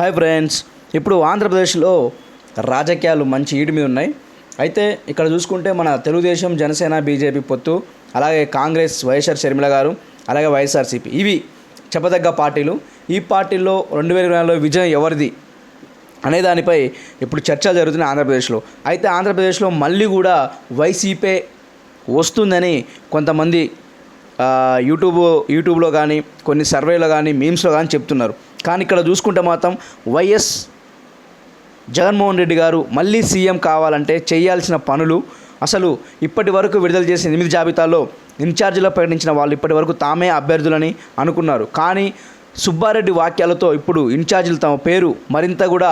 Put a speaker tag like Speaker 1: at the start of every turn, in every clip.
Speaker 1: Hi friends ఇప్పుడు ఆంధ్రప్రదేశ్లో రాజకీయాలు మంచి ఈడు మీద ఉన్నాయి. అయితే ఇక్కడ చూసుకుంటే మన తెలుగుదేశం జనసేన బీజేపీ పొత్తు అలాగే కాంగ్రెస్ వైఎస్ఆర్ షర్మిల గారు అలాగే వైఎస్ఆర్సీపీ. ఇవి చెప్పదగ్గ పార్టీలు. ఈ పార్టీల్లో రెండు వేల ఇరవై నాలుగులో విజయం ఎవరిది అనే దానిపై ఇప్పుడు చర్చ జరుగుతుంది ఆంధ్రప్రదేశ్లో. అయితే ఆంధ్రప్రదేశ్లో మళ్ళీ కూడా వైసీపీ వస్తుందని కొంతమంది యూట్యూబ్ యూట్యూబ్లో కానీ కొన్ని సర్వేలో కానీ మీమ్స్లో కానీ చెప్తున్నారు. కానీ ఇక్కడ చూసుకుంటే మాత్రం వైఎస్ జగన్మోహన్ రెడ్డి గారు మళ్ళీ సీఎం కావాలంటే చేయాల్సిన పనులు అసలు ఇప్పటి వరకు విడుదల చేసిన ఎనిమిది జాబితాలో ఇన్ఛార్జీలో ప్రకటించిన వాళ్ళు ఇప్పటి వరకు తామే అభ్యర్థులని అనుకున్నారు. కానీ సుబ్బారెడ్డి వాక్యాలతో ఇప్పుడు ఇన్ఛార్జీలు తమ పేరు మరింత కూడా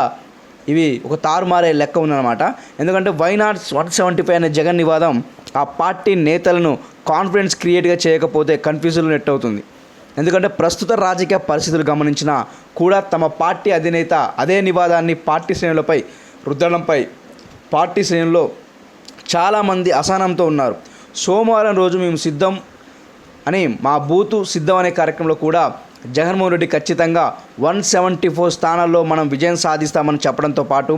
Speaker 1: ఇవి ఒక తారుమారే లెక్క ఉందన్నమాట. ఎందుకంటే వైనాట్ వన్ సెవెంటీ ఫైవ్ అనే జగన్ నివాదం ఆ పార్టీ నేతలను కాన్ఫిడెన్స్ క్రియేట్గా చేయకపోతే కన్ఫ్యూజన్లో నెట్ అవుతుంది ఎందుకంటే ప్రస్తుత రాజకీయ పరిస్థితులు గమనించిన కూడా తమ పార్టీ అధినేత అదే నివాదాన్ని పార్టీ శ్రేణులపై రుద్దడంపై పార్టీ శ్రేణుల్లో చాలామంది అసహనంతో ఉన్నారు. సోమవారం రోజు మేము సిద్ధం అని మా బూతు సిద్ధం అనే కార్యక్రమంలో కూడా జగన్మోహన్ రెడ్డి ఖచ్చితంగా వన్ సెవెంటీ ఫోర్ స్థానాల్లో మనం విజయం సాధిస్తామని చెప్పడంతో పాటు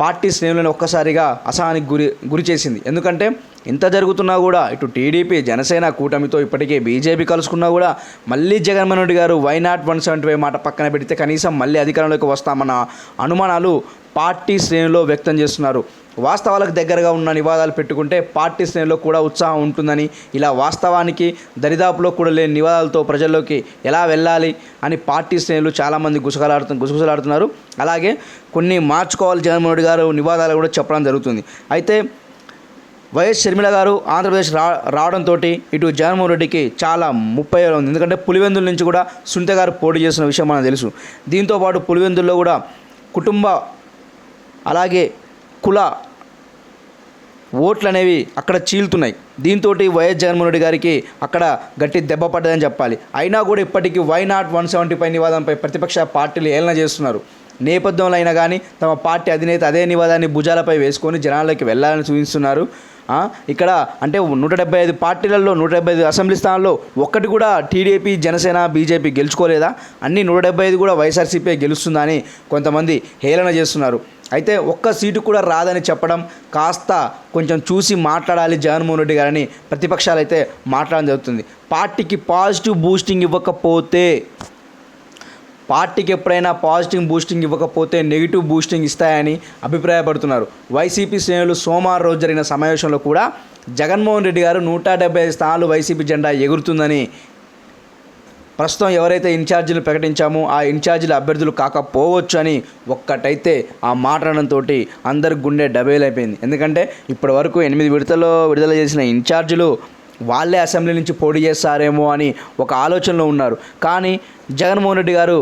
Speaker 1: పార్టీ శ్రేణులను ఒక్కసారిగా అసహానికి గురి గురి చేసింది. ఎందుకంటే ఇంత జరుగుతున్నా కూడా ఇటు టీడీపీ జనసేన కూటమితో ఇప్పటికే బీజేపీ కలుసుకున్నా కూడా మళ్ళీ జగన్మోహన్ రెడ్డి గారు why not one seventy five మాట పక్కన పెడితే కనీసం మళ్ళీ అధికారంలోకి వస్తామన్న అనుమానాలు పార్టీ శ్రేణుల్లో వ్యక్తం చేస్తున్నారు. వాస్తవాలకు దగ్గరగా ఉన్న నివాదాలు పెట్టుకుంటే పార్టీ శ్రేణిలో కూడా ఉత్సాహం ఉంటుందని ఇలా వాస్తవానికి దరిదాపులో కూడా లేని నివాదాలతో ప్రజల్లోకి ఎలా వెళ్ళాలి అని పార్టీ శ్రేణులు చాలామంది గుసగలాడుతు గుసగుసలాడుతున్నారు. అలాగే కొన్ని మార్చుకోవాలి జగన్మోహన్ రెడ్డి గారు నివాదాలు కూడా చెప్పడం జరుగుతుంది. అయితే వైఎస్ షర్మిల గారు ఆంధ్రప్రదేశ్ రా రావడంతో ఇటు జగన్మోహన్ రెడ్డికి చాలా ముప్పై వేలు ఉంది. ఎందుకంటే పులివెందుల నుంచి కూడా సునీత గారు పోటీ చేసిన విషయం మనకు తెలుసు. దీంతోపాటు పులివెందుల్లో కూడా కుటుంబ అలాగే కుల ఓట్లు అనేవి అక్కడ చీలుతున్నాయి. దీంతో వైఎస్ జగన్మోహన్ రెడ్డి గారికి అక్కడ గట్టి దెబ్బ పడ్డదని చెప్పాలి. అయినా కూడా ఇప్పటికీ why not one seventy five నివాదంపై ప్రతిపక్ష పార్టీలు ఏలన చేస్తున్నారు. నేపథ్యంలో అయినా కానీ తమ పార్టీ అధినేత అదే నివాదాన్ని భుజాలపై వేసుకొని జనాల్లోకి వెళ్ళాలని చూపిస్తున్నారు. ఇక్కడ అంటే నూట డెబ్బై ఐదు పార్టీలలో నూట డెబ్బై ఐదు అసెంబ్లీ స్థానాల్లో ఒక్కటి కూడా టీడీపీ జనసేన బీజేపీ గెలుచుకోలేదా? అన్ని నూట డెబ్బై ఐదు కూడా వైఎస్ఆర్సీపీ గెలుస్తుందని కొంతమంది హేళన చేస్తున్నారు. అయితే ఒక్క సీటు కూడా రాదని చెప్పడం కాస్త కొంచెం చూసి మాట్లాడాలి జగన్మోహన్ రెడ్డి గారని ప్రతిపక్షాలు అయితే మాట్లాడడం జరుగుతుంది. పార్టీకి పాజిటివ్ బూస్టింగ్ ఇవ్వకపోతే పార్టీకి ఎప్పుడైనా పాజిటివ్ బూస్టింగ్ ఇవ్వకపోతే నెగిటివ్ బూస్టింగ్ ఇస్తాయని అభిప్రాయపడుతున్నారు. వైసీపీ శ్రేణులు సోమవారం రోజు జరిగిన సమావేశంలో కూడా జగన్మోహన్ రెడ్డి గారు నూట డెబ్బై ఐదు స్థానాలు వైసీపీ జెండా ఎగురుతుందని ప్రస్తుతం ఎవరైతే ఇన్ఛార్జీలు ప్రకటించామో ఆ ఇన్ఛార్జీల అభ్యర్థులు కాకపోవచ్చు అని ఒక్కటైతే ఆ మాట్లాడడంతో అందరి గుండె డబేలైపోయింది అయిపోయింది. ఎందుకంటే ఇప్పటి వరకు ఎనిమిది విడతల్లో విడుదల చేసిన ఇన్ఛార్జీలు వాళ్ళే అసెంబ్లీ నుంచి పోటీ చేస్తారేమో అని ఒక ఆలోచనలో ఉన్నారు. కానీ జగన్మోహన్ రెడ్డి గారు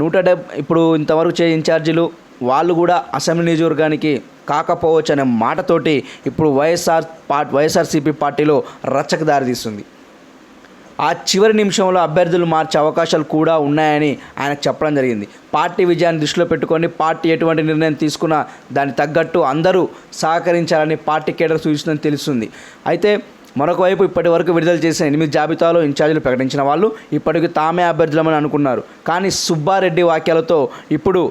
Speaker 1: నూట డెబ్ ఇప్పుడు ఇంతవరకు చే ఇన్ఛార్జీలు వాళ్ళు కూడా అసెంబ్లీ నియోజకవర్గానికి కాకపోవచ్చు అనే మాటతోటి ఇప్పుడు వైఎస్ఆర్ పా వైఎస్ఆర్సీపీ పార్టీలో రచ్చకు దారితీస్తుంది. ఆ చివరి నిమిషంలో అభ్యర్థులు మార్చే అవకాశాలు కూడా ఉన్నాయని ఆయనకు చెప్పడం జరిగింది. పార్టీ విజయాన్ని దృష్టిలో పెట్టుకొని పార్టీ ఎటువంటి నిర్ణయం తీసుకున్నా దానికి తగ్గట్టు అందరూ సహకరించాలని పార్టీ కేడర్ సూచిస్తుందని తెలుస్తుంది. అయితే మరొక వైపు ఇప్పటి వరకు విడుదల చేసిన ఎనిమిది జాబితాలో ఇన్ఛార్జీలు ప్రకటించిన వాళ్ళు ఇప్పటికి తామే అభ్యర్థులమని అనుకున్నారు. కానీ సుబ్బారెడ్డి వాక్యాలతో ఇప్పుడు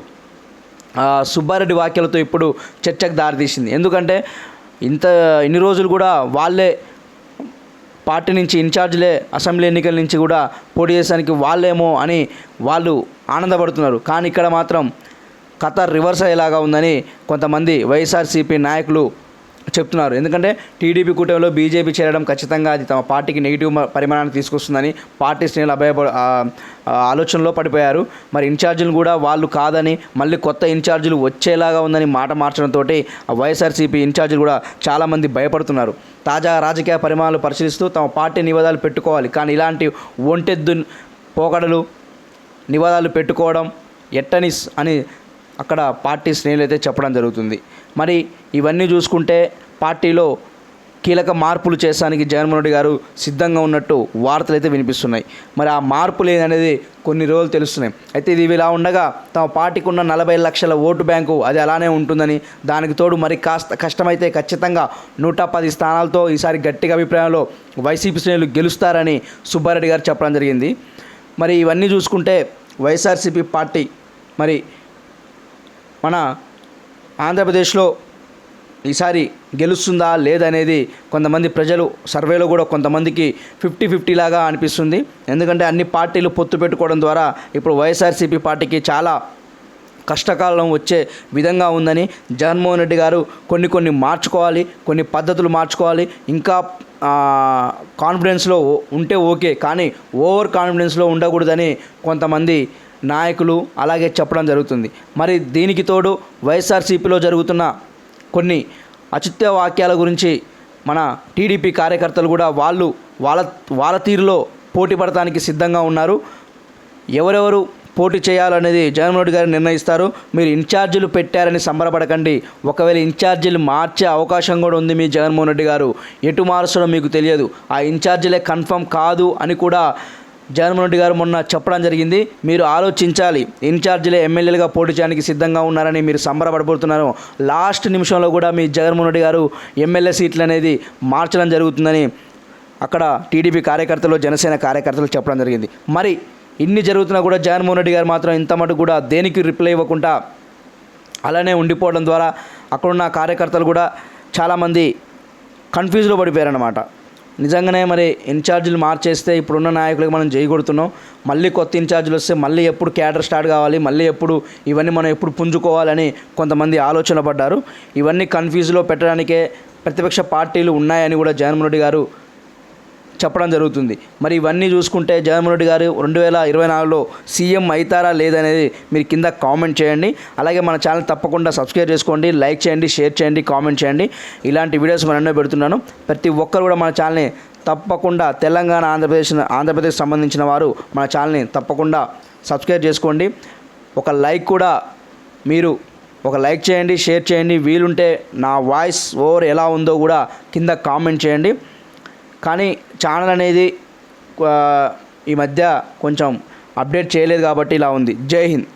Speaker 1: సుబ్బారెడ్డి వాక్యాలతో ఇప్పుడు చర్చకు దారితీసింది. ఎందుకంటే ఇంత ఇన్ని రోజులు కూడా వాళ్ళే పార్టీ నుంచి ఇన్ఛార్జ్లే అసెంబ్లీ ఎన్నికల నుంచి కూడా పోటీ చేసడానికి వాళ్ళేమో అని వాళ్ళు ఆనందపడుతున్నారు. కానీ ఇక్కడ మాత్రం కథ రివర్స్ అయ్యేలాగా ఉందని కొంతమంది వైఎస్ఆర్సీపీ నాయకులు చెప్తున్నారు. ఎందుకంటే టీడీపీ కూటమిలో బీజేపీ చేరడం ఖచ్చితంగా అది తమ పార్టీకి నెగిటివ్ పరిమాణాన్ని తీసుకొస్తుందని పార్టీ శ్రేణులు అభయ ఆలోచనలో పడిపోయారు. మరి ఇన్ఛార్జీలు కూడా వాళ్ళు కాదని మళ్ళీ కొత్త ఇన్ఛార్జీలు వచ్చేలాగా ఉందని మాట మార్చడంతో వైఎస్ఆర్సీపీ ఇన్ఛార్జీలు కూడా చాలామంది భయపడుతున్నారు. తాజా రాజకీయ పరిమాణాలు పరిశీలిస్తూ తమ పార్టీ నివాదాలు పెట్టుకోవాలి. కానీ ఇలాంటి ఒంటెద్దు పోకడలు నివాదాలు పెట్టుకోవడం ఎట్టనిస్ అని అక్కడ పార్టీ శ్రేణులు అయితే చెప్పడం జరుగుతుంది. మరి ఇవన్నీ చూసుకుంటే పార్టీలో కీలక మార్పులు చేసానికి జగన్మోహన్ రెడ్డి గారు సిద్ధంగా ఉన్నట్టు వార్తలు అయితే వినిపిస్తున్నాయి. మరి ఆ మార్పులు ఏందనేది కొన్ని రోజులు తెలుస్తున్నాయి. అయితే ఇది ఇలా ఉండగా తమ పార్టీకి ఉన్న నలభై లక్షల ఓటు బ్యాంకు అది అలానే ఉంటుందని దానికి తోడు మరి కాస్త కష్టమైతే ఖచ్చితంగా నూట పది స్థానాలతో ఈసారి గట్టిగా అభిప్రాయంలో వైసీపీ శ్రేణులు గెలుస్తారని సుబ్బారెడ్డి గారు చెప్పడం జరిగింది. మరి ఇవన్నీ చూసుకుంటే వైఎస్ఆర్సీపీ పార్టీ మరి మన ఆంధ్రప్రదేశ్లో ఈసారి గెలుస్తుందా లేదనేది కొంతమంది ప్రజలు సర్వేలో కూడా కొంతమందికి ఫిఫ్టీ ఫిఫ్టీ లాగా అనిపిస్తుంది. ఎందుకంటే అన్ని పార్టీలు పొత్తు పెట్టుకోవడం ద్వారా ఇప్పుడు వైఎస్ఆర్సీపీ పార్టీకి చాలా కష్టకాలం వచ్చే విధంగా ఉందని జగన్మోహన్ రెడ్డి గారు కొన్ని కొన్ని మార్చుకోవాలి కొన్ని పద్ధతులు మార్చుకోవాలి. ఇంకా కాన్ఫిడెన్స్లో ఉంటే ఓకే కానీ ఓవర్ కాన్ఫిడెన్స్లో ఉండకూడదని కొంతమంది నాయకులు అలాగే చెప్పడం జరుగుతుంది. మరి దీనికి తోడు వైఎస్ఆర్సీపీలో జరుగుతున్న కొన్ని అచిత్య వాక్యాల గురించి మన టీడీపీ కార్యకర్తలు కూడా వాళ్ళు వాళ్ళ వాళ్ళ తీరులో పోటీ పడటానికి సిద్ధంగా ఉన్నారు. ఎవరెవరు పోటీ చేయాలనేది జగన్మోహన్ రెడ్డి గారు నిర్ణయిస్తారు. మీరు ఇన్ఛార్జీలు పెట్టారని సంబరపడకండి. ఒకవేళ ఇన్ఛార్జీలు మార్చే అవకాశం కూడా ఉంది మీ జగన్మోహన్ రెడ్డి గారు. ఎటు మార్చడం మీకు తెలియదు. ఆ ఇన్ఛార్జీలే కన్ఫర్మ్ కాదు అని కూడా జగన్మోహన్ రెడ్డి గారు మొన్న చెప్పడం జరిగింది. మీరు ఆలోచించాలి. ఇన్ఛార్జీలే ఎమ్మెల్యేలుగా పోటీ చేయడానికి సిద్ధంగా ఉన్నారని మీరు సంబరపడబోతున్నారు. లాస్ట్ నిమిషంలో కూడా మీ జగన్మోహన్ రెడ్డి గారు ఎమ్మెల్యే సీట్లు అనేది మార్చడం జరుగుతుందని అక్కడ టీడీపీ కార్యకర్తలు జనసేన కార్యకర్తలు చెప్పడం జరిగింది. మరి ఇన్ని జరుగుతున్నా కూడా జగన్మోహన్ రెడ్డి గారు మాత్రం ఇంత మటుకు కూడా దేనికి రిప్లై ఇవ్వకుండా అలానే ఉండిపోవడం ద్వారా అక్కడున్న కార్యకర్తలు కూడా చాలామంది కన్ఫ్యూజ్లో పడిపోయారన్నమాట. నిజంగానే మరి ఇన్ఛార్జీలు మార్చేస్తే ఇప్పుడున్న నాయకులకు మనం చేయగొడుతున్నాం మళ్ళీ కొత్త ఇన్ఛార్జీలు వస్తే మళ్ళీ ఎప్పుడు క్యాడర్ స్టార్ట్ కావాలి మళ్ళీ ఎప్పుడు ఇవన్నీ మనం ఎప్పుడు పుంజుకోవాలని కొంతమంది ఆలోచన పడ్డారు. ఇవన్నీ కన్ఫ్యూజ్లో పెట్టడానికే ప్రతిపక్ష పార్టీలు ఉన్నాయని కూడా జగన్మోహన్ రెడ్డి గారు చెప్పడం జరుగుతుంది. మరి ఇవన్నీ చూసుకుంటే జగన్మోహన్ రెడ్డి గారు రెండు వేల ఇరవై నాలుగులో సీఎం అవుతారా లేదనేది మీరు కింద కామెంట్ చేయండి. అలాగే మన ఛానల్ తప్పకుండా సబ్స్క్రైబ్ చేసుకోండి లైక్ చేయండి షేర్ చేయండి కామెంట్ చేయండి. ఇలాంటి వీడియోస్ మనం ఎన్నో పెడుతున్నాను. ప్రతి ఒక్కరు కూడా మన ఛానల్ని తప్పకుండా తెలంగాణ ఆంధ్రప్రదేశ్ ఆంధ్రప్రదేశ్ సంబంధించిన వారు మన ఛానల్ని తప్పకుండా సబ్స్క్రైబ్ చేసుకోండి. ఒక లైక్ కూడా మీరు ఒక లైక్ చేయండి షేర్ చేయండి. వీలుంటే నా వాయిస్ ఓవర్ ఎలా ఉందో కూడా కింద కామెంట్ చేయండి. కానీ ఛానల్ అనేది ఈ మధ్య కొంచెం అప్డేట్ చేయలేదు కాబట్టి ఇలా ఉంది. జై హింద్.